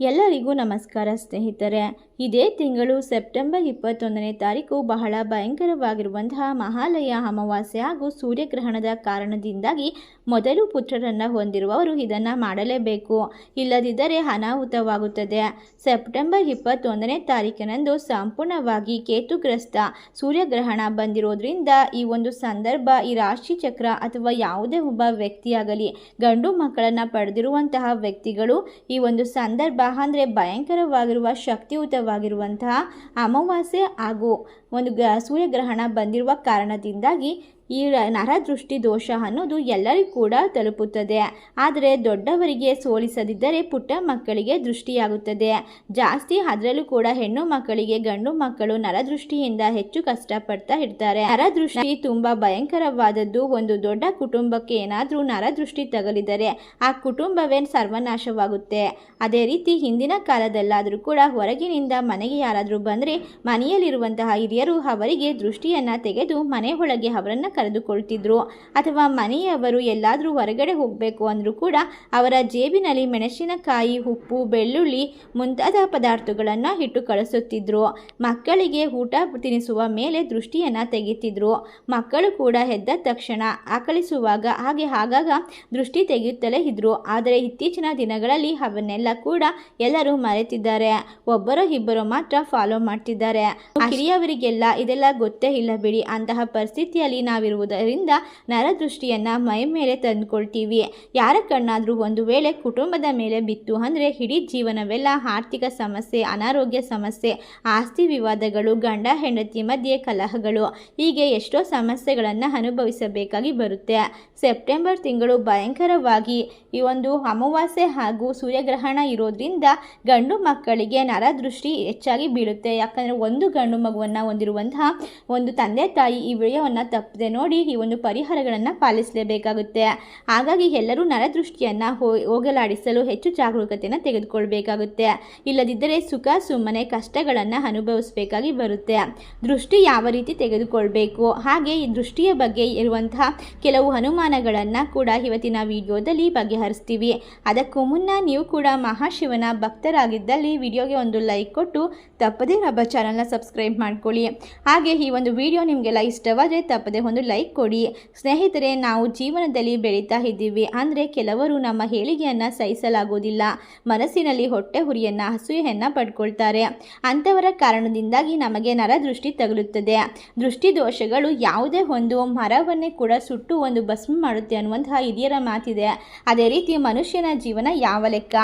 ಎಲ್ಲರಿಗೂ ನಮಸ್ಕಾರ ಸ್ನೇಹಿತರೆ. ಇದೇ ತಿಂಗಳು ಸೆಪ್ಟೆಂಬರ್ ಇಪ್ಪತ್ತೊಂದನೇ ತಾರೀಕು ಬಹಳ ಭಯಂಕರವಾಗಿರುವಂತಹ ಮಹಾಲಯ ಅಮಾವಾಸ್ಯೆ ಹಾಗೂ ಸೂರ್ಯಗ್ರಹಣದ ಕಾರಣದಿಂದಾಗಿ ಮೊದಲು ಪುತ್ರರನ್ನು ಹೊಂದಿರುವವರು ಇದನ್ನು ಮಾಡಲೇಬೇಕು. ಇಲ್ಲದಿದ್ದರೆ ಅನಾಹುತವಾಗುತ್ತದೆ. ಸೆಪ್ಟೆಂಬರ್ ಇಪ್ಪತ್ತೊಂದನೇ ತಾರೀಕಿನಂದು ಸಂಪೂರ್ಣವಾಗಿ ಕೇತುಗ್ರಸ್ತ ಸೂರ್ಯಗ್ರಹಣ ಬಂದಿರೋದ್ರಿಂದ ಈ ಒಂದು ಸಂದರ್ಭ, ಈ ರಾಶಿ ಚಕ್ರ ಅಥವಾ ಯಾವುದೇ ಒಬ್ಬ ವ್ಯಕ್ತಿಯಾಗಲಿ, ಗಂಡು ಮಕ್ಕಳನ್ನು ಪಡೆದಿರುವಂತಹ ವ್ಯಕ್ತಿಗಳು ಈ ಒಂದು ಸಂದರ್ಭ ಅಂದರೆ ಭಯಂಕರವಾಗಿರುವ ಶಕ್ತಿಯುತವಾಗಿರುವಂತಹ ಅಮಾವಾಸ್ಯೆ ಹಾಗೂ ಒಂದು ಸೂರ್ಯಗ್ರಹಣ ಬಂದಿರುವ ಕಾರಣದಿಂದಾಗಿ ಈ ನರದೃಷ್ಟಿ ದೋಷ ಅನ್ನೋದು ಎಲ್ಲರಿಗೂ ಕೂಡ ತಲುಪುತ್ತದೆ. ಆದರೆ ದೊಡ್ಡವರಿಗೆ ಸೋಲಿಸದಿದ್ದರೆ ಪುಟ್ಟ ಮಕ್ಕಳಿಗೆ ದೃಷ್ಟಿಯಾಗುತ್ತದೆ. ಜಾಸ್ತಿ ಅದರಲ್ಲೂ ಕೂಡ ಹೆಣ್ಣು ಮಕ್ಕಳಿಗೆ ಗಂಡು ಮಕ್ಕಳು ನರದೃಷ್ಟಿಯಿಂದ ಹೆಚ್ಚು ಕಷ್ಟಪಡ್ತಾ ಇರ್ತಾರೆ. ನರದೃಷ್ಟಿ ತುಂಬಾ ಭಯಂಕರವಾದದ್ದು. ಒಂದು ದೊಡ್ಡ ಕುಟುಂಬಕ್ಕೆ ಏನಾದರೂ ನರದೃಷ್ಟಿ ತಗಲಿದರೆ ಆ ಕುಟುಂಬವೇ ಸರ್ವನಾಶವಾಗುತ್ತೆ. ಅದೇ ರೀತಿ ಹಿಂದಿನ ಕಾಲದಲ್ಲಾದರೂ ಕೂಡ ಹೊರಗಿನಿಂದ ಮನೆಗೆ ಯಾರಾದರೂ ಬಂದರೆ ಮನೆಯಲ್ಲಿರುವಂತಹ ಹಿರಿಯರು ಅವರಿಗೆ ದೃಷ್ಟಿಯನ್ನು ತೆಗೆದು ಮನೆ ಅವರನ್ನು ಕರೆದುಕೊಳ್ತಿದ್ರು ಅಥವಾ ಮನೆಯವರು ಎಲ್ಲಾದರೂ ಹೊರಗಡೆ ಹೋಗಬೇಕು ಅಂದರೂ ಕೂಡ ಅವರ ಜೇಬಿನಲ್ಲಿ ಮೆಣಸಿನಕಾಯಿ ಉಪ್ಪು ಬೆಳ್ಳುಳ್ಳಿ ಮುಂತಾದ ಪದಾರ್ಥಗಳನ್ನು ಇಟ್ಟು ಕಳಿಸುತ್ತಿದ್ರು. ಮಕ್ಕಳಿಗೆ ಊಟ ತಿನಿಸುವ ಮೇಲೆ ದೃಷ್ಟಿಯನ್ನು ತೆಗಿತಿದ್ರು. ಮಕ್ಕಳು ಕೂಡ ಎದ್ದ ತಕ್ಷಣ ಆಕಳಿಸುವಾಗ ಹಾಗೆ ಆಗಾಗ ದೃಷ್ಟಿ ತೆಗೆಯುತ್ತಲೇ ಇದ್ರು. ಆದರೆ ಇತ್ತೀಚಿನ ದಿನಗಳಲ್ಲಿ ಅವನ್ನೆಲ್ಲ ಕೂಡ ಎಲ್ಲರೂ ಮರೆತಿದ್ದಾರೆ. ಒಬ್ಬರೋ ಇಬ್ಬರು ಮಾತ್ರ ಫಾಲೋ ಮಾಡ್ತಿದ್ದಾರೆ. ಹಿರಿಯವರಿಗೆಲ್ಲ ಇದೆಲ್ಲ ಗೊತ್ತೇ ಇಲ್ಲ ಬಿಡಿ. ಅಂತಹ ಪರಿಸ್ಥಿತಿಯಲ್ಲಿ ನಾವಿರುವುದರಿಂದ ನರದೃಷ್ಟಿಯನ್ನು ಮೈ ಮೇಲೆ ತಂದುಕೊಳ್ತೀವಿ. ಯಾರ ಕಣ್ಣಾದರೂ ಒಂದು ವೇಳೆ ಕುಟುಂಬದ ಮೇಲೆ ಬಿತ್ತು ಅಂದರೆ ಇಡೀ ಜೀವನವೆಲ್ಲ ಆರ್ಥಿಕ ಸಮಸ್ಯೆ, ಅನಾರೋಗ್ಯ ಸಮಸ್ಯೆ, ಆಸ್ತಿ ವಿವಾದಗಳು, ಗಂಡ, ಹೆಂಡತಿ ಮಧ್ಯೆ ಕಲಹಗಳು, ಹೀಗೆ ಎಷ್ಟೋ ಸಮಸ್ಯೆಗಳನ್ನು ಅನುಭವಿಸಬೇಕಾಗಿ ಬರುತ್ತೆ. ಸೆಪ್ಟೆಂಬರ್ ತಿಂಗಳು ಭಯಂಕರವಾಗಿ ಈ ಒಂದು ಅಮಾವಾಸ್ಯೆ ಹಾಗೂ ಸೂರ್ಯಗ್ರಹಣ ಇರೋದ್ರಿಂದ ಗಂಡು ಮಕ್ಕಳಿಗೆ ನರದೃಷ್ಟಿ ಹೆಚ್ಚಾಗಿ ಬೀಳುತ್ತೆ. ಯಾಕಂದರೆ ಒಂದು ಗಂಡು ಮಗುವನ್ನು ಹೊಂದಿರುವಂತಹ ಒಂದು ತಂದೆ ತಾಯಿ ಈ ವಿಡಿಯೋವನ್ನು ತಪ್ಪದೆ ನೋಡಿ ಈ ಒಂದು ಪರಿಹಾರಗಳನ್ನು ಪಾಲಿಸಲೇಬೇಕಾಗುತ್ತೆ. ಹಾಗಾಗಿ ಎಲ್ಲರೂ ನರದೃಷ್ಟಿಯನ್ನು ಹೋಗಲಾಡಿಸಲು ಹೆಚ್ಚು ಜಾಗರೂಕತೆಯನ್ನು ತೆಗೆದುಕೊಳ್ಬೇಕಾಗುತ್ತೆ. ಇಲ್ಲದಿದ್ದರೆ ಸುಖ, ಸುಮ್ಮನೆ, ಕಷ್ಟಗಳನ್ನು ಅನುಭವಿಸಬೇಕಾಗಿ ಬರುತ್ತೆ. ದೃಷ್ಟಿ ಯಾವ ರೀತಿ ತೆಗೆದುಕೊಳ್ಬೇಕು? ಹಾಗೆ ಈ ದೃಷ್ಟಿಯ ಬಗ್ಗೆ ಇರುವಂತಹ ಕೆಲವು ಅನುಮಾನಗಳನ್ನು ಕೂಡ ಇವತ್ತಿನ ವಿಡಿಯೋದಲ್ಲಿ ಬಗೆಹರಿಸ್ತೀವಿ. ಅದಕ್ಕೂ ಮುನ್ನ ನೀವು ಕೂಡ ಮಹಾಶಿವನ ಭಕ್ತರಾಗಿದ್ದಲ್ಲಿ ವಿಡಿಯೋಗೆ ಒಂದು ಲೈಕ್ ಕೊಟ್ಟು ತಪ್ಪದೇ ನಮ್ಮ ಚಾನಲ್ನ ಸಬ್ಸ್ಕ್ರೈಬ್ ಮಾಡ್ಕೊಳ್ಳಿ. ಹಾಗೆ ಈ ಒಂದು ವಿಡಿಯೋ ನಿಮಗೆಲ್ಲ ಇಷ್ಟವಾದರೆ ತಪ್ಪದೆ ಒಂದು ಲೈಕ್ ಕೊಡಿ. ಸ್ನೇಹಿತರೆ, ನಾವು ಜೀವನದಲ್ಲಿ ಬೆಳೀತಾ ಇದ್ದೀವಿ. ಅಂದರೆ ಕೆಲವರು ನಮ್ಮ ಹೇಳಿಗೆಯನ್ನು ಸಹಿಸಲಾಗೋದಿಲ್ಲ ಮನಸ್ಸಿನಲ್ಲಿ ಹೊಟ್ಟೆ ಹುರಿಯನ್ನು, ಅಸೂಯೆಯನ್ನು ಪಡ್ಕೊಳ್ತಾರೆ. ಅಂಥವರ ಕಾರಣದಿಂದಾಗಿ ನಮಗೆ ನರದೃಷ್ಟಿ ತಗಲುತ್ತದೆ. ದೃಷ್ಟಿ ದೋಷಗಳು ಯಾವುದೇ ಒಂದು ಮರವನ್ನೇ ಕೂಡ ಸುಟ್ಟು ಒಂದು ಭಸ್ಮ ಮಾಡುತ್ತೆ ಅನ್ನುವಂತಹ ಹಿರಿಯರ ಮಾತಿದೆ. ಅದೇ ರೀತಿ ಮನುಷ್ಯನ ಜೀವನ ಯಾವ ಲೆಕ್ಕ?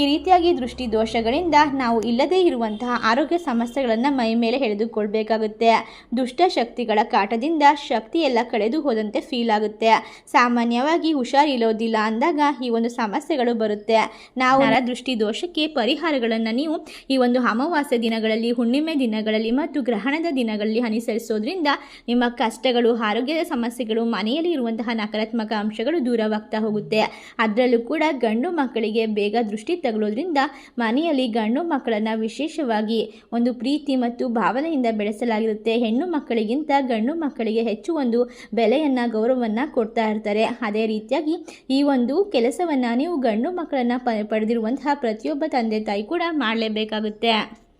ಈ ರೀತಿಯಾಗಿ ದೃಷ್ಟಿ ದೋಷಗಳಿಂದ ನಾವು ಇಲ್ಲದೇ ಇರುವಂತಹ ಆರೋಗ್ಯ ಸಮಸ್ಯೆಗಳನ್ನು ಮೈ ಮೇಲೆ ಎಳೆದುಕೊಳ್ಬೇಕಾಗುತ್ತೆ. ದುಷ್ಟಶಕ್ತಿಗಳ ಕಾಟದಿಂದ ಶಕ್ತಿ ಎಲ್ಲ ಕಳೆದು ಹೋದಂತೆ ಫೀಲ್ ಆಗುತ್ತೆ. ಸಾಮಾನ್ಯವಾಗಿ ಹುಷಾರಿಲ್ಲೋದಿಲ್ಲ ಅಂದಾಗ ಈ ಒಂದು ಸಮಸ್ಯೆಗಳು ಬರುತ್ತೆ. ನಾವು ದೃಷ್ಟಿ ದೋಷಕ್ಕೆ ಪರಿಹಾರಗಳನ್ನು ನೀವು ಈ ಒಂದು ಅಮಾವಾಸ್ಯ ದಿನಗಳಲ್ಲಿ ಹುಣ್ಣಿಮೆ ದಿನಗಳಲ್ಲಿ ಮತ್ತು ಗ್ರಹಣದ ದಿನಗಳಲ್ಲಿ ಅನುಸರಿಸೋದ್ರಿಂದ ನಿಮ್ಮ ಕಷ್ಟಗಳು ಆರೋಗ್ಯದ ಸಮಸ್ಯೆಗಳು ಮನೆಯಲ್ಲಿ ಇರುವಂತಹ ನಕಾರಾತ್ಮಕ ಅಂಶಗಳು ದೂರವಾಗ್ತಾ ಹೋಗುತ್ತೆ. ಅದರಲ್ಲೂ ಕೂಡ ಗಂಡು ಮಕ್ಕಳಿಗೆ ಬೇಗ ದೃಷ್ಟಿ ತಗೊಳ್ಳೋದ್ರಿಂದ ಮನೆಯಲ್ಲಿ ಗಂಡು ಮಕ್ಕಳನ್ನು ವಿಶೇಷವಾಗಿ ಒಂದು ಪ್ರೀತಿ ಮತ್ತು ಭಾವನೆಯಿಂದ ಬೆಳೆಸಲಾಗಿರುತ್ತೆ. ಹೆಣ್ಣು ಮಕ್ಕಳಿಗಿಂತ ಗಂಡು ಮಕ್ಕಳಿಗೆ ಹೆಚ್ಚು ಒಂದು ಬೆಲೆಯನ್ನು ಗೌರವವನ್ನು ಕೊಡ್ತಾ ಇರ್ತಾರೆ. ಅದೇ ರೀತಿಯಾಗಿ ಈ ಒಂದು ಕೆಲಸವನ್ನು ನೀವು ಗಂಡು ಮಕ್ಕಳನ್ನು ಪಡೆದಿರುವಂತಹ ಪ್ರತಿಯೊಬ್ಬ ತಂದೆ ತಾಯಿ ಕೂಡ ಮಾಡಲೇಬೇಕಾಗುತ್ತೆ.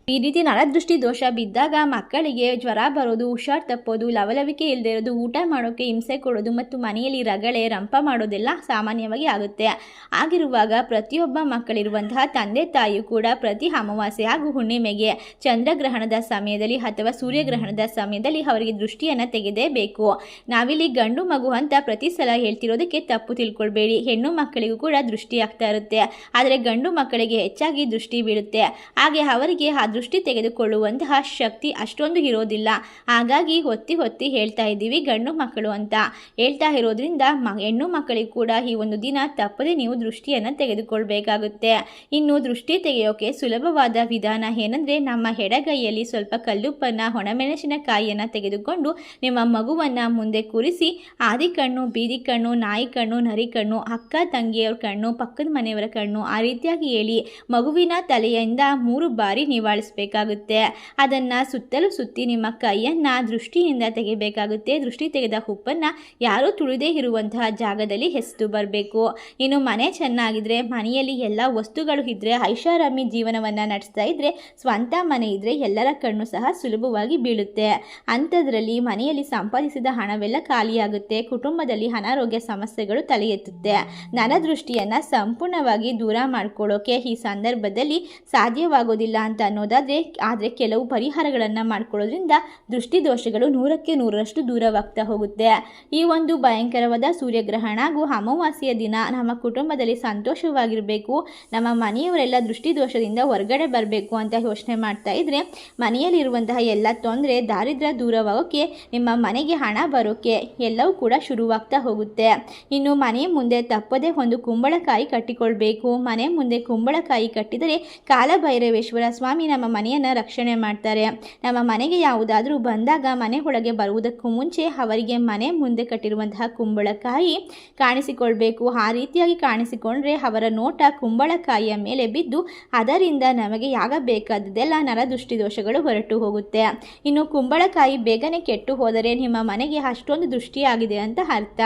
ಈ ರೀತಿ ನರದೃಷ್ಟಿ ದೋಷ ಬಿದ್ದಾಗ ಮಕ್ಕಳಿಗೆ ಜ್ವರ ಬರೋದು, ಹುಷಾರ್ ತಪ್ಪೋದು, ಲವಲವಿಕೆ ಇಲ್ಲದೆ ಇರೋದು, ಊಟ ಮಾಡೋಕ್ಕೆ ಹಿಂಸೆ ಕೊಡೋದು ಮತ್ತು ಮನೆಯಲ್ಲಿ ರಗಳೆ, ರಂಪ ಮಾಡೋದೆಲ್ಲ ಸಾಮಾನ್ಯವಾಗಿ ಆಗುತ್ತೆ. ಆಗಿರುವಾಗ ಪ್ರತಿಯೊಬ್ಬ ಮಕ್ಕಳಿರುವಂತಹ ತಂದೆ ತಾಯಿಯು ಕೂಡ ಪ್ರತಿ ಅಮಾವಾಸ್ಯೆ ಹಾಗೂ ಹುಣ್ಣಿಮೆಗೆ ಚಂದ್ರಗ್ರಹಣದ ಸಮಯದಲ್ಲಿ ಅಥವಾ ಸೂರ್ಯಗ್ರಹಣದ ಸಮಯದಲ್ಲಿ ಅವರಿಗೆ ದೃಷ್ಟಿಯನ್ನು ತೆಗೆದೇಬೇಕು. ನಾವಿಲ್ಲಿ ಗಂಡು ಮಗು ಅಂತ ಪ್ರತಿ ಸಲ ಹೇಳ್ತಿರೋದಕ್ಕೆ ತಪ್ಪು ತಿಳ್ಕೊಳ್ಬೇಡಿ. ಹೆಣ್ಣು ಮಕ್ಕಳಿಗೂ ಕೂಡ ದೃಷ್ಟಿ ಆಗ್ತಾ ಇರುತ್ತೆ. ಆದರೆ ಗಂಡು ಮಕ್ಕಳಿಗೆ ಹೆಚ್ಚಾಗಿ ದೃಷ್ಟಿ ಬೀಳುತ್ತೆ. ಹಾಗೆ ಅವರಿಗೆ ಆ ದೃಷ್ಟಿ ತೆಗೆದುಕೊಳ್ಳುವಂತಹ ಶಕ್ತಿ ಅಷ್ಟೊಂದು ಇರೋದಿಲ್ಲ. ಹಾಗಾಗಿ ಹೊತ್ತಿ ಹೊತ್ತಿ ಹೇಳ್ತಾ ಇದ್ದೀವಿ ಗಂಡು ಮಕ್ಕಳು ಅಂತ. ಹೇಳ್ತಾ ಇರೋದ್ರಿಂದ ಮ, ಹೆಣ್ಣು ಮಕ್ಕಳಿಗೆ ಕೂಡ ಈ ಒಂದು ದಿನ ತಪ್ಪದೆ ನೀವು ದೃಷ್ಟಿಯನ್ನು ತೆಗೆದುಕೊಳ್ಬೇಕಾಗುತ್ತೆ. ಇನ್ನು ದೃಷ್ಟಿ ತೆಗೆಯೋಕೆ ಸುಲಭವಾದ ವಿಧಾನ ಏನಂದರೆ ನಮ್ಮ ಎಡಗೈಯಲ್ಲಿ ಸ್ವಲ್ಪ ಕಲ್ಲುಪ್ಪನ್ನು, ಒಣಮೆಣಸಿನಕಾಯಿಯನ್ನು ತೆಗೆದುಕೊಂಡು ನಿಮ್ಮ ಮಗುವನ್ನು ಮುಂದೆ ಕೂರಿಸಿ ಆದಿ ಕಣ್ಣು, ಬೀದಿ ಕಣ್ಣು, ನಾಯಿ ಕಣ್ಣು, ನರಿ ಕಣ್ಣು, ಅಕ್ಕ ತಂಗಿಯವ್ರ ಕಣ್ಣು, ಪಕ್ಕದ ಮನೆಯವರ ಕಣ್ಣು ಆ ರೀತಿಯಾಗಿ ಹೇಳಿ ಮಗುವಿನ ತಲೆಯಿಂದ ಮೂರು ಬಾರಿ ನಿವಾಳಿಸಿ ಮಾಡಿಸ್ಬೇಕಾಗುತ್ತೆ ಅದನ್ನು ಸುತ್ತಲೂ ಸುತ್ತಿ ನಿಮ್ಮ ಕೈಯನ್ನು ದೃಷ್ಟಿಯಿಂದ ತೆಗಿಬೇಕಾಗುತ್ತೆ. ದೃಷ್ಟಿ ತೆಗೆದ ಉಪ್ಪನ್ನು ಯಾರೂ ತುಳಿದೇ ಇರುವಂತಹ ಜಾಗದಲ್ಲಿ ಹೆಸರು ಬರಬೇಕು. ಇನ್ನು ಮನೆ ಚೆನ್ನಾಗಿದ್ದರೆ ಮನೆಯಲ್ಲಿ ಎಲ್ಲ ವಸ್ತುಗಳು ಇದ್ದರೆ ಐಷಾರಾಮಿ ಜೀವನವನ್ನು ನಡೆಸ್ತಾ ಇದ್ದರೆ ಸ್ವಂತ ಮನೆ ಇದ್ದರೆ ಎಲ್ಲರ ಕಣ್ಣು ಸಹ ಸುಲಭವಾಗಿ ಬೀಳುತ್ತೆ. ಅಂಥದ್ರಲ್ಲಿ ಮನೆಯಲ್ಲಿ ಸಂಪಾದಿಸಿದ ಹಣವೆಲ್ಲ ಖಾಲಿಯಾಗುತ್ತೆ. ಕುಟುಂಬದಲ್ಲಿ ಅನಾರೋಗ್ಯ ಸಮಸ್ಯೆಗಳು ತಲೆ ಎತ್ತುತ್ತೆ ನರದೃಷ್ಟಿಯನ್ನು ಸಂಪೂರ್ಣವಾಗಿ ದೂರ ಮಾಡ್ಕೊಳ್ಳೋಕೆ ಈ ಸಂದರ್ಭದಲ್ಲಿ ಸಾಧ್ಯವಾಗೋದಿಲ್ಲ ಅಂತ ಅನ್ನೋದಾದರೆ ಆದರೆ ಕೆಲವು ಪರಿಹಾರಗಳನ್ನು ಮಾಡಿಕೊಳ್ಳೋದ್ರಿಂದ ದೃಷ್ಟಿ ದೋಷಗಳು ನೂರಕ್ಕೆ ನೂರರಷ್ಟು ದೂರವಾಗ್ತಾ ಹೋಗುತ್ತೆ. ಈ ಒಂದು ಭಯಂಕರವಾದ ಸೂರ್ಯಗ್ರಹಣ ಹಾಗೂ ಅಮಾವಾಸ್ಯೆಯ ದಿನ ನಮ್ಮ ಕುಟುಂಬದಲ್ಲಿ ಸಂತೋಷವಾಗಿರಬೇಕು. ನಮ್ಮ ಮನೆಯವರೆಲ್ಲ ದೃಷ್ಟಿದೋಷದಿಂದ ಹೊರಗಡೆ ಬರಬೇಕು ಅಂತ ಯೋಚನೆ ಮಾಡ್ತಾ ಇದ್ರೆ, ಮನೆಯಲ್ಲಿರುವಂತಹ ಎಲ್ಲ ತೊಂದರೆ ದಾರಿದ್ರ್ಯ ದೂರವಾಗೋಕ್ಕೆ ನಿಮ್ಮ ಮನೆಗೆ ಹಣ ಬರೋಕ್ಕೆ ಎಲ್ಲವೂ ಕೂಡ ಶುರುವಾಗ್ತಾ ಹೋಗುತ್ತೆ. ಇನ್ನು ಮನೆ ಮುಂದೆ ತಪ್ಪದೇ ಒಂದು ಕುಂಬಳಕಾಯಿ ಕಟ್ಟಿಕೊಳ್ಬೇಕು. ಮನೆ ಮುಂದೆ ಕುಂಬಳಕಾಯಿ ಕಟ್ಟಿದರೆ ಕಾಲಭೈರವೇಶ್ವರ ಸ್ವಾಮಿ ನಮ್ಮ ಮನೆಯನ್ನು ರಕ್ಷಣೆ ಮಾಡ್ತಾರೆ. ನಮ್ಮ ಮನೆಗೆ ಯಾವುದಾದರೂ ಬಂದಾಗ ಮನೆ ಒಳಗೆ ಬರುವುದಕ್ಕೂ ಮುಂಚೆ ಅವರಿಗೆ ಮನೆ ಮುಂದೆ ಕಟ್ಟಿರುವಂತಹ ಕುಂಬಳಕಾಯಿ ಕಾಣಿಸಿಕೊಳ್ಬೇಕು. ಆ ರೀತಿಯಾಗಿ ಕಾಣಿಸಿಕೊಂಡ್ರೆ ಅವರ ನೋಟ ಕುಂಬಳಕಾಯಿಯ ಮೇಲೆ ಬಿದ್ದು ಅದರಿಂದ ನಮಗೆ ಆಗಬೇಕಾದದೆಲ್ಲ ನರದೃಷ್ಟಿ ದೋಷಗಳು ಹೊರಟು ಹೋಗುತ್ತೆ. ಇನ್ನು ಕುಂಬಳಕಾಯಿ ಬೇಗನೆ ಕೆಟ್ಟು ಹೋದರೆ ನಿಮ್ಮ ಮನೆಗೆ ಅಷ್ಟೊಂದು ದೃಷ್ಟಿಯಾಗಿದೆ ಅಂತ ಅರ್ಥ.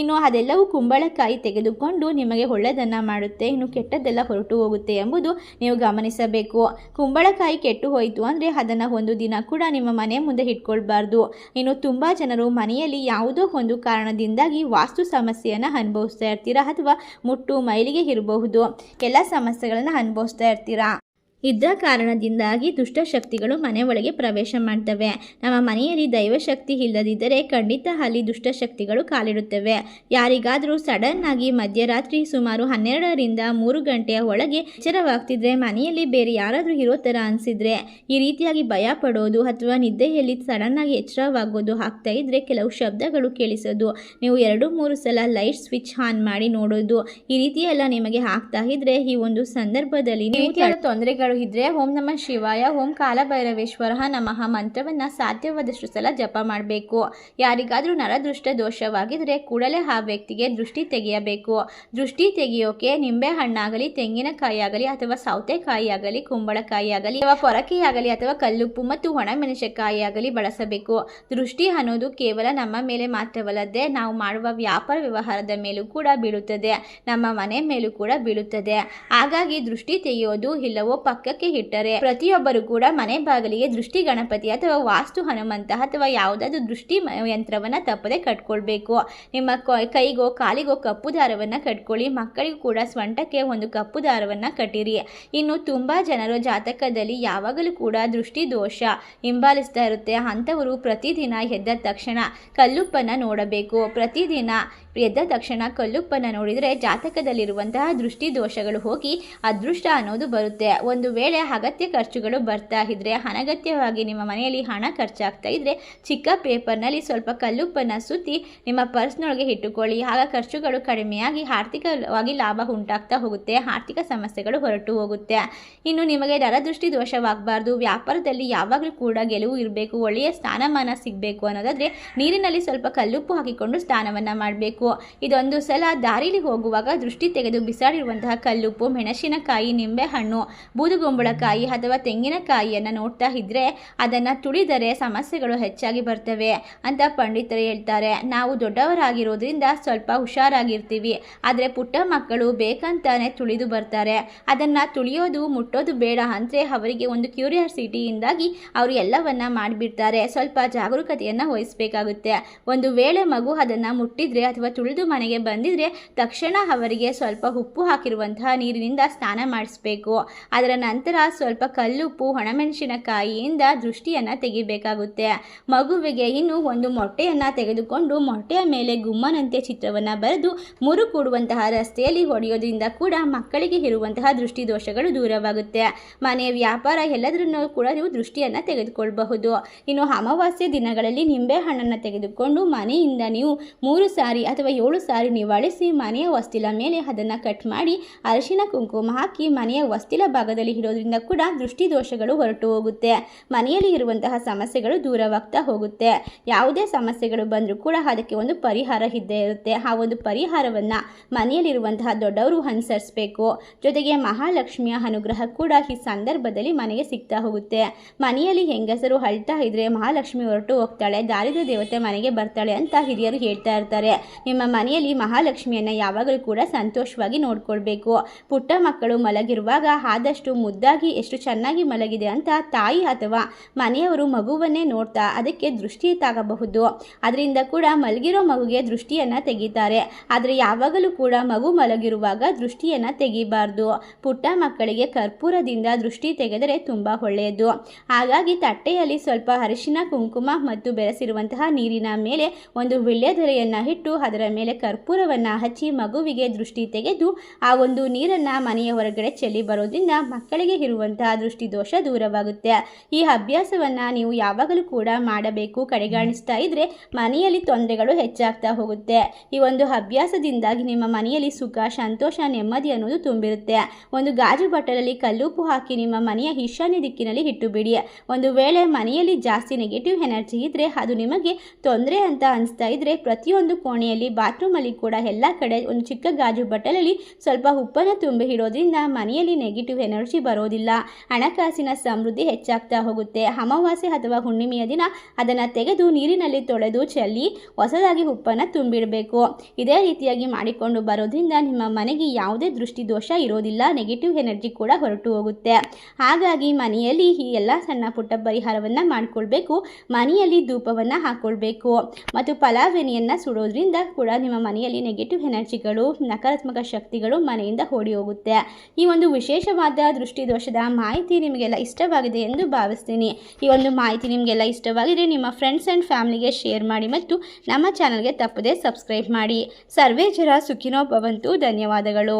ಇನ್ನು ಅದೆಲ್ಲವೂ ಕುಂಬಳಕಾಯಿ ತೆಗೆದುಕೊಂಡು ನಿಮಗೆ ಒಳ್ಳೆಯದನ್ನು ಮಾಡುತ್ತೆ. ಇನ್ನು ಕೆಟ್ಟದ್ದೆಲ್ಲ ಹೊರಟು ಹೋಗುತ್ತೆ ಎಂಬುದು ನೀವು ಗಮನಿಸಬೇಕು. ಕುಂಬಳಕಾಯಿ ಕೆಟ್ಟು ಹೋಯಿತು ಅಂದರೆ ಅದನ್ನು ಒಂದು ದಿನ ಕೂಡ ನಿಮ್ಮ ಮನೆ ಮುಂದೆ ಇಟ್ಕೊಳ್ಬಾರ್ದು. ಇನ್ನು ತುಂಬ ಜನರು ಮನೆಯಲ್ಲಿ ಯಾವುದೋ ಒಂದು ಕಾರಣದಿಂದಾಗಿ ವಾಸ್ತು ಸಮಸ್ಯೆಯನ್ನು ಅನುಭವಿಸ್ತಾ ಇರ್ತೀರಾ ಅಥವಾ ಮುಟ್ಟು ಮೈಲಿಗೆ ಇರಬಹುದು. ಎಲ್ಲ ಸಮಸ್ಯೆಗಳನ್ನು ಅನುಭವಿಸ್ತಾ ಇರ್ತೀರಾ? ಇದ್ದ ಕಾರಣದಿಂದಾಗಿ ದುಷ್ಟಶಕ್ತಿಗಳು ಮನೆ ಒಳಗೆ ಪ್ರವೇಶ ಮಾಡ್ತವೆ. ನಮ್ಮ ಮನೆಯಲ್ಲಿ ದೈವಶಕ್ತಿ ಇಲ್ಲದಿದ್ದರೆ ಖಂಡಿತ ಅಲ್ಲಿ ದುಷ್ಟಶಕ್ತಿಗಳು ಕಾಲಿಡುತ್ತವೆ. ಯಾರಿಗಾದರೂ ಸಡನ್ ಆಗಿ ಮಧ್ಯರಾತ್ರಿ ಸುಮಾರು ಹನ್ನೆರಡರಿಂದ ಮೂರು ಗಂಟೆಯ ಒಳಗೆ ಎಚ್ಚರವಾಗ್ತಿದ್ರೆ ಮನೆಯಲ್ಲಿ ಬೇರೆ ಯಾರಾದರೂ ಇರೋ ಥರ ಅನಿಸಿದ್ರೆ, ಈ ರೀತಿಯಾಗಿ ಭಯ ಪಡೋದು ಅಥವಾ ನಿದ್ದೆಯಲ್ಲಿ ಸಡನ್ ಆಗಿ ಎಚ್ಚರವಾಗೋದು ಆಗ್ತಾ ಇದ್ರೆ ಕೆಲವು ಶಬ್ದಗಳು ಕೇಳಿಸೋದು, ನೀವು ಎರಡು ಮೂರು ಸಲ ಲೈಟ್ ಸ್ವಿಚ್ ಆನ್ ಮಾಡಿ ನೋಡೋದು, ಈ ರೀತಿಯೆಲ್ಲ ನಿಮಗೆ ಆಗ್ತಾ ಇದ್ರೆ ಈ ಒಂದು ಸಂದರ್ಭದಲ್ಲಿ ನೀವು ತೊಂದರೆಗಳು ಇದ್ರೆ ಓಂ ನಮ ಶಿವಾಯ, ಓಂ ಕಾಲಭೈರವೇಶ್ವರ ನಮಃ. ಮಂತ್ರವನ್ನು ಸಾಧ್ಯವಾದಷ್ಟು ಸಲ ಜಪ ಮಾಡಬೇಕು. ಯಾರಿಗಾದರೂ ನರದೃಷ್ಟ ದೋಷವಾಗಿದ್ರೆ ಕೂಡಲೇ ಆ ವ್ಯಕ್ತಿಗೆ ದೃಷ್ಟಿ ತೆಗೆಯಬೇಕು. ದೃಷ್ಟಿ ತೆಗೆಯೋಕೆ ನಿಂಬೆ ಹಣ್ಣಾಗಲಿ ತೆಂಗಿನಕಾಯಿ ಆಗಲಿ ಅಥವಾ ಸೌತೆಕಾಯಿ ಆಗಲಿ ಕುಂಬಳಕಾಯಿ ಆಗಲಿ ಅಥವಾ ಪೊರಕೆಯಾಗಲಿ ಅಥವಾ ಕಲ್ಲುಪ್ಪು ಮತ್ತು ಒಣಮೆಣಸಿನಕಾಯಿ ಆಗಲಿ ಬಳಸಬೇಕು. ದೃಷ್ಟಿ ಅನ್ನೋದು ಕೇವಲ ನಮ್ಮ ಮೇಲೆ ಮಾತ್ರವಲ್ಲದೆ ನಾವು ಮಾಡುವ ವ್ಯಾಪಾರ ವ್ಯವಹಾರದ ಮೇಲೂ ಕೂಡ ಬೀಳುತ್ತದೆ. ನಮ್ಮ ಮನೆ ಮೇಲೂ ಕೂಡ ಬೀಳುತ್ತದೆ. ಹಾಗಾಗಿ ದೃಷ್ಟಿ ತೆಗೆಯೋದು ಇಲ್ಲವೋ ಪಕ್ಕಕ್ಕೆ ಇಟ್ಟರೆ ಪ್ರತಿಯೊಬ್ಬರು ಕೂಡ ಮನೆ ಬಾಗಿಲಿಗೆ ದೃಷ್ಟಿ ಗಣಪತಿ ಅಥವಾ ವಾಸ್ತು ಹನುಮಂತ ಅಥವಾ ಯಾವುದಾದ್ರೂ ದೃಷ್ಟಿ ಯಂತ್ರವನ್ನ ತಪ್ಪದೆ ಕಟ್ಕೊಳ್ಬೇಕು. ನಿಮ್ಮ ಕೈಗೋ, ಕಾಲಿಗೋ ಕಪ್ಪು ದಾರವನ್ನು ಕಟ್ಕೊಳ್ಳಿ. ಮಕ್ಕಳಿಗೂ ಕೂಡ ಸ್ವಂಟಕ್ಕೆ ಒಂದು ಕಪ್ಪು ದಾರವನ್ನು ಕಟ್ಟಿರಿ. ಇನ್ನು ತುಂಬ ಜನರು ಜಾತಕದಲ್ಲಿ ಯಾವಾಗಲೂ ಕೂಡ ದೃಷ್ಟಿ ದೋಷ ಹಿಂಬಾಲಿಸ್ತಾ ಇರುತ್ತೆ. ಅಂಥವರು ಪ್ರತಿದಿನ ಎದ್ದ ತಕ್ಷಣ ಕಲ್ಲುಪ್ಪನ್ನು ನೋಡಬೇಕು. ಪ್ರತಿದಿನ ಎದ್ದ ತಕ್ಷಣ ಕಲ್ಲುಪ್ಪನ್ನು ನೋಡಿದರೆ ಜಾತಕದಲ್ಲಿರುವಂತಹ ದೃಷ್ಟಿ ದೋಷಗಳು ಹೋಗಿ ಅದೃಷ್ಟ ಅನ್ನೋದು ಬರುತ್ತೆ. ಒಂದು ವೇಳೆ ಅಗತ್ಯ ಖರ್ಚುಗಳು ಬರ್ತಾ ಇದ್ರೆ, ಅನಗತ್ಯವಾಗಿ ನಿಮ್ಮ ಮನೆಯಲ್ಲಿ ಹಣ ಖರ್ಚಾಗ್ತಾ ಇದ್ರೆ ಚಿಕ್ಕ ಪೇಪರ್ನಲ್ಲಿ ಸ್ವಲ್ಪ ಕಲ್ಲುಪ್ಪನ ಸುತ್ತಿ ನಿಮ್ಮ ಪರ್ಸ್ನೊಳಗೆ ಇಟ್ಟುಕೊಳ್ಳಿ. ಆಗ ಖರ್ಚುಗಳು ಕಡಿಮೆಯಾಗಿ ಆರ್ಥಿಕವಾಗಿ ಲಾಭ ಉಂಟಾಗ್ತಾ ಹೋಗುತ್ತೆ, ಆರ್ಥಿಕ ಸಮಸ್ಯೆಗಳು ಹೊರಟು ಹೋಗುತ್ತೆ. ಇನ್ನು ನಿಮಗೆ ನರದೃಷ್ಟಿ ದೋಷವಾಗಬಾರ್ದು ವ್ಯಾಪಾರದಲ್ಲಿ ಯಾವಾಗಲೂ ಕೂಡ ಗೆಲುವು ಇರಬೇಕು, ಒಳ್ಳೆಯ ಸ್ಥಾನಮಾನ ಸಿಗಬೇಕು ಅನ್ನೋದಾದರೆ ನೀರಿನಲ್ಲಿ ಸ್ವಲ್ಪ ಕಲ್ಲುಪ್ಪು ಹಾಕಿಕೊಂಡು ಸ್ನಾನವನ್ನು ಮಾಡಬೇಕು. ಇದೊಂದು ಸಲ ದಾರಿಲಿ ಹೋಗುವಾಗ ದೃಷ್ಟಿ ತೆಗೆದು ಬಿಸಾಡಿರುವಂತಹ ಕಲ್ಲುಪ್ಪು ಮೆಣಸಿನಕಾಯಿ, ನಿಂಬೆಹಣ್ಣು, ಬೂದುಗುಂಬಳಕಾಯಿ ಅಥವಾ ತೆಂಗಿನಕಾಯಿಯನ್ನು ನೋಡ್ತಾ ಇದ್ದರೆ ಅದನ್ನು ತುಳಿದರೆ ಸಮಸ್ಯೆಗಳು ಹೆಚ್ಚಾಗಿ ಬರ್ತವೆ ಅಂತ ಪಂಡಿತರು ಹೇಳ್ತಾರೆ. ನಾವು ದೊಡ್ಡವರಾಗಿರೋದ್ರಿಂದ ಸ್ವಲ್ಪ ಹುಷಾರಾಗಿರ್ತೀವಿ. ಆದರೆ ಪುಟ್ಟ ಮಕ್ಕಳು ಬೇಕಂತಾನೆ ತುಳಿದು ಬರ್ತಾರೆ. ಅದನ್ನು ತುಳಿಯೋದು, ಮುಟ್ಟೋದು ಬೇಡ ಅಂದರೆ ಅವರಿಗೆ ಒಂದು ಕ್ಯೂರಿಯಾಸಿಟಿಯಿಂದಾಗಿ ಅವರು ಎಲ್ಲವನ್ನ ಮಾಡಿಬಿಡ್ತಾರೆ. ಸ್ವಲ್ಪ ಜಾಗರೂಕತೆಯನ್ನು ವಹಿಸಬೇಕಾಗುತ್ತೆ. ಒಂದು ವೇಳೆ ಮಗು ಅದನ್ನು ಮುಟ್ಟಿದ್ರೆ ಅಥವಾ ತುಳಿದು ಮನೆಗೆ ಬಂದಿದ್ರೆ ತಕ್ಷಣ ಅವರಿಗೆ ಸ್ವಲ್ಪ ಉಪ್ಪು ಹಾಕಿರುವಂತಹ ನೀರಿನಿಂದ ಸ್ನಾನ ಮಾಡಿಸ್ಬೇಕು. ಅದರ ನಂತರ ಸ್ವಲ್ಪ ಕಲ್ಲುಪ್ಪು, ಒಣಮೆಣಸಿನಕಾಯಿಯಿಂದ ದೃಷ್ಟಿಯನ್ನು ತೆಗಿಬೇಕಾಗುತ್ತೆ. ಮಗುವಿಗೆ ಇನ್ನು ಒಂದು ಮೊಟ್ಟೆಯನ್ನು ತೆಗೆದುಕೊಂಡು ಮೊಟ್ಟೆಯ ಮೇಲೆ ಗುಮ್ಮನಂತೆ ಚಿತ್ರವನ್ನು ಬರೆದು ಮುರು ಕೂಡುವಂತಹ ರಸ್ತೆಯಲ್ಲಿ ಹೊಡೆಯೋದ್ರಿಂದ ಕೂಡ ಮಕ್ಕಳಿಗೆ ಇರುವಂತಹ ದೃಷ್ಟಿ ದೋಷಗಳು ದೂರವಾಗುತ್ತೆ. ಮನೆಯ ವ್ಯಾಪಾರ ಎಲ್ಲದರನ್ನು ಕೂಡ ನೀವು ದೃಷ್ಟಿಯನ್ನು ತೆಗೆದುಕೊಳ್ಳಬಹುದು ಇನ್ನು ಅಮಾವಾಸ್ಯೆ ದಿನಗಳಲ್ಲಿ ನಿಂಬೆ ಹಣ್ಣನ್ನು ತೆಗೆದುಕೊಂಡು ಮನೆಯಿಂದ ನೀವು ಮೂರು ಸಾರಿ ಅಥವಾ ಅಥವಾ ಏಳು ಸಾರಿ ನಿವಾಳಿಸಿ ಮನೆಯ ವಸ್ತಿಲ ಮೇಲೆ ಅದನ್ನು ಕಟ್ ಮಾಡಿ ಅರಿಶಿನ ಕುಂಕುಮ ಹಾಕಿ ಮನೆಯ ವಸ್ತಿಲ ಭಾಗದಲ್ಲಿ ಇಡೋದ್ರಿಂದ ಕೂಡ ದೃಷ್ಟಿದೋಷಗಳು ಹೊರಟು ಹೋಗುತ್ತೆ. ಮನೆಯಲ್ಲಿ ಇರುವಂತಹ ಸಮಸ್ಯೆಗಳು ದೂರವಾಗ್ತಾ ಹೋಗುತ್ತೆ. ಯಾವುದೇ ಸಮಸ್ಯೆಗಳು ಬಂದರೂ ಕೂಡ ಅದಕ್ಕೆ ಒಂದು ಪರಿಹಾರ ಇದ್ದೇ ಇರುತ್ತೆ. ಆ ಒಂದು ಪರಿಹಾರವನ್ನು ಮನೆಯಲ್ಲಿರುವಂತಹ ದೊಡ್ಡವರು ಅನುಸರಿಸಬೇಕು. ಜೊತೆಗೆ ಮಹಾಲಕ್ಷ್ಮಿಯ ಅನುಗ್ರಹ ಕೂಡ ಈ ಸಂದರ್ಭದಲ್ಲಿ ಮನೆಗೆ ಸಿಗ್ತಾ ಹೋಗುತ್ತೆ. ಮನೆಯಲ್ಲಿ ಹೆಂಗಸರು ಅಳ್ತಾ ಇದ್ರೆ ಮಹಾಲಕ್ಷ್ಮಿ ಹೊರಟು ಹೋಗ್ತಾಳೆ, ದಾರಿದ್ರ ದೇವತೆ ಮನೆಗೆ ಬರ್ತಾಳೆ ಅಂತ ಹಿರಿಯರು ಹೇಳ್ತಾ ಇರ್ತಾರೆ. ನಿಮ್ಮ ಮನೆಯಲ್ಲಿ ಮಹಾಲಕ್ಷ್ಮಿಯನ್ನು ಯಾವಾಗಲೂ ಕೂಡ ಸಂತೋಷವಾಗಿ ನೋಡ್ಕೊಳ್ಬೇಕು. ಪುಟ್ಟ ಮಕ್ಕಳು ಮಲಗಿರುವಾಗ ಆದಷ್ಟು ಮುದ್ದಾಗಿ ಎಷ್ಟು ಚೆನ್ನಾಗಿ ಮಲಗಿದೆ ಅಂತ ತಾಯಿ ಅಥವಾ ಮನೆಯವರು ಮಗುವನ್ನೇ ನೋಡ್ತಾ ಅದಕ್ಕೆ ದೃಷ್ಟಿ ತಾಗಬಹುದು. ಅದರಿಂದ ಕೂಡ ಮಲಗಿರೋ ಮಗುಗೆ ದೃಷ್ಟಿಯನ್ನು ತೆಗಿತಾರೆ. ಆದರೆ ಯಾವಾಗಲೂ ಕೂಡ ಮಗು ಮಲಗಿರುವಾಗ ದೃಷ್ಟಿಯನ್ನು ತೆಗಿಬಾರ್ದು. ಪುಟ್ಟ ಮಕ್ಕಳಿಗೆ ಕರ್ಪೂರದಿಂದ ದೃಷ್ಟಿ ತೆಗೆದರೆ ತುಂಬ ಒಳ್ಳೆಯದು. ಹಾಗಾಗಿ ತಟ್ಟೆಯಲ್ಲಿ ಸ್ವಲ್ಪ ಅರಿಶಿನ, ಕುಂಕುಮ ಮತ್ತು ಬೆರೆಸಿರುವಂತಹ ನೀರಿನ ಮೇಲೆ ಒಂದು ವಿಳ್ಯದೆಲೆಯನ್ನು ಇಟ್ಟು ಅದರ ಮೇಲೆ ಕರ್ಪೂರವನ್ನು ಹಚ್ಚಿ ಮಗುವಿಗೆ ದೃಷ್ಟಿ ತೆಗೆದು ಆ ಒಂದು ನೀರನ್ನು ಮನೆಯ ಹೊರಗಡೆ ಚೆಲ್ಲಿ ಬರೋದ್ರಿಂದ ಮಕ್ಕಳಿಗೆ ಇರುವಂತಹ ದೃಷ್ಟಿ ದೋಷ ದೂರವಾಗುತ್ತೆ. ಈ ಅಭ್ಯಾಸವನ್ನು ನೀವು ಯಾವಾಗಲೂ ಕೂಡ ಮಾಡಬೇಕು. ಕಡೆಗಾಣಿಸ್ತಾ ಇದ್ರೆ ಮನೆಯಲ್ಲಿ ತೊಂದರೆಗಳು ಹೆಚ್ಚಾಗ್ತಾ ಹೋಗುತ್ತೆ. ಈ ಒಂದು ಅಭ್ಯಾಸದಿಂದಾಗಿ ನಿಮ್ಮ ಮನೆಯಲ್ಲಿ ಸುಖ, ಸಂತೋಷ, ನೆಮ್ಮದಿ ಅನ್ನೋದು ತುಂಬಿರುತ್ತೆ. ಒಂದು ಗಾಜು ಬಟ್ಟಲಲ್ಲಿ ಕಲ್ಲುಪು ಹಾಕಿ ನಿಮ್ಮ ಮನೆಯ ಈಶಾನ್ಯ ದಿಕ್ಕಿನಲ್ಲಿ ಇಟ್ಟು ಬಿಡಿ ಒಂದು ವೇಳೆ ಮನೆಯಲ್ಲಿ ಜಾಸ್ತಿ ನೆಗೆಟಿವ್ ಎನರ್ಜಿ ಇದ್ದರೆ ಅದು ನಿಮಗೆ ತೊಂದರೆ ಅಂತ ಅನಿಸ್ತಾ ಇದ್ದರೆ ಪ್ರತಿಯೊಂದು ಕೋಣೆಯಲ್ಲಿ ಬಾತ್ರೂಮಲ್ಲಿ ಕೂಡ ಎಲ್ಲ ಕಡೆ ಒಂದು ಚಿಕ್ಕ ಗಾಜು ಬಟ್ಟಲಲ್ಲಿ ಸ್ವಲ್ಪ ಉಪ್ಪನ್ನು ತುಂಬಿ ಇಡೋದ್ರಿಂದ ಮನೆಯಲ್ಲಿ ನೆಗೆಟಿವ್ ಎನರ್ಜಿ ಬರೋದಿಲ್ಲ. ಹಣಕಾಸಿನ ಸಮೃದ್ಧಿ ಹೆಚ್ಚಾಗ್ತಾ ಹೋಗುತ್ತೆ. ಅಮಾವಾಸ್ಯೆ ಅಥವಾ ಹುಣ್ಣಿಮೆಯ ದಿನ ಅದನ್ನು ತೆಗೆದು ನೀರಿನಲ್ಲಿ ತೊಳೆದು ಚೆಲ್ಲಿ ಹೊಸದಾಗಿ ಉಪ್ಪನ್ನು ತುಂಬಿಡಬೇಕು. ಇದೇ ರೀತಿಯಾಗಿ ಮಾಡಿಕೊಂಡು ಬರೋದ್ರಿಂದ ನಿಮ್ಮ ಮನೆಗೆ ಯಾವುದೇ ದೃಷ್ಟಿ ದೋಷ ಇರೋದಿಲ್ಲ. ನೆಗೆಟಿವ್ ಎನರ್ಜಿ ಕೂಡ ಹೊರಟು ಹೋಗುತ್ತೆ. ಹಾಗಾಗಿ ಮನೆಯಲ್ಲಿ ಈ ಎಲ್ಲ ಸಣ್ಣ ಪುಟ್ಟ ಪರಿಹಾರವನ್ನು ಮಾಡಿಕೊಳ್ಬೇಕು. ಮನೆಯಲ್ಲಿ ಧೂಪವನ್ನು ಹಾಕ್ಕೊಳ್ಬೇಕು ಮತ್ತು ಪಲಾವೆನಿಯನ್ನು ಸುಡೋದ್ರಿಂದ ಕೂಡ ನಿಮ್ಮ ಮನೆಯಲ್ಲಿ ನೆಗೆಟಿವ್ ಎನರ್ಜಿಗಳು ನಕಾರಾತ್ಮಕ ಶಕ್ತಿಗಳು ಮನೆಯಿಂದ ಓಡಿ ಹೋಗುತ್ತೆ ಈ ಒಂದು ವಿಶೇಷವಾದ ದೃಷ್ಟಿದೋಷದ ಮಾಹಿತಿ ನಿಮಗೆಲ್ಲ ಇಷ್ಟವಾಗಿದೆ ಎಂದು ಭಾವಿಸ್ತೀನಿ. ಈ ಒಂದು ಮಾಹಿತಿ ನಿಮಗೆಲ್ಲ ಇಷ್ಟವಾಗಿದೆ ನಿಮ್ಮ ಫ್ರೆಂಡ್ಸ್ ಆ್ಯಂಡ್ ಫ್ಯಾಮಿಲಿಗೆ ಶೇರ್ ಮಾಡಿ ಮತ್ತು ನಮ್ಮ ಚಾನಲ್ಗೆ ತಪ್ಪದೇ ಸಬ್ಸ್ಕ್ರೈಬ್ ಮಾಡಿ. ಸರ್ವೇ ಜರ ಸುಖಿನೋ ಭವಂತು ಧನ್ಯವಾದಗಳು.